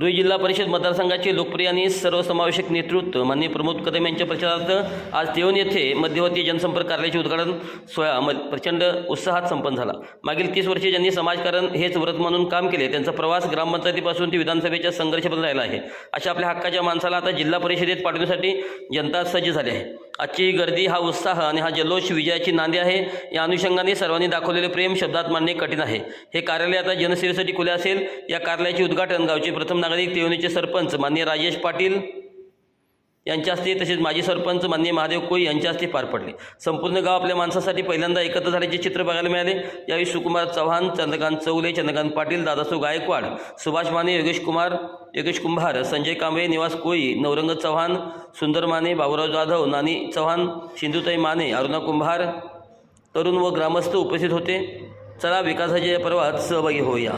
रुई जिल्हा परिषद मतदारसंघाचे लोकप्रिय आणि सर्वसमावेशक नेतृत्व माननीय प्रमोद कदम यांच्या प्रचारार्थ आज देवण येथे मध्यवर्ती जनसंपर्क कार्यालयाचे उद्घाटन सोहळा म प्रचंड उत्साहात संपन्न झाला. मागील तीस वर्षे ज्यांनी समाजकारण हेच व्रत म्हणून काम केले त्यांचा प्रवास ग्रामपंचायतीपासून ते विधानसभेच्या संघर्षपर्यंत राहिला आहे. अशा आपल्या हक्काच्या माणसाला आता जिल्हा परिषदेत पाठवण्यासाठी जनता सज्ज झाली आहे. आजची गर्दी हा उत्साह आणि हा जल्लोष विजयाची नांदी आहे. या अनुषंगाने सर्वांनी दाखवलेले प्रेम शब्दात मांडणे कठीण आहे. हे कार्यालय आता जनसेवेसाठी खुले असेल. या कार्यालयाचे उद्घाटन गावचे प्रथम नागरिक तेवणीचे सरपंच माननीय राजेश पाटील यांच्या हस्ते तसेच माजी सरपंच मान्य महादेव कोळी यांच्या हस्ते पार पडले. संपूर्ण गाव आपल्या माणसासाठी पहिल्यांदा एकत्र झाल्याचे चित्र बघायला मिळाले. यावेळी सुकुमार चव्हाण चंद्रकांत चौले चंद्रकांत पाटील दादासो गायकवाड सुभाष माने योगेश कुमार योगेश कुंभार संजय कांबळे निवास कोळी नवरंग चव्हाण सुंदर माने बाबूराव जाधव नानी चव्हाण सिंधुताई माने अरुणा कुंभार तरुण व ग्रामस्थ उपस्थित होते. चला विकासाच्या या पर्वात सहभागी होऊया.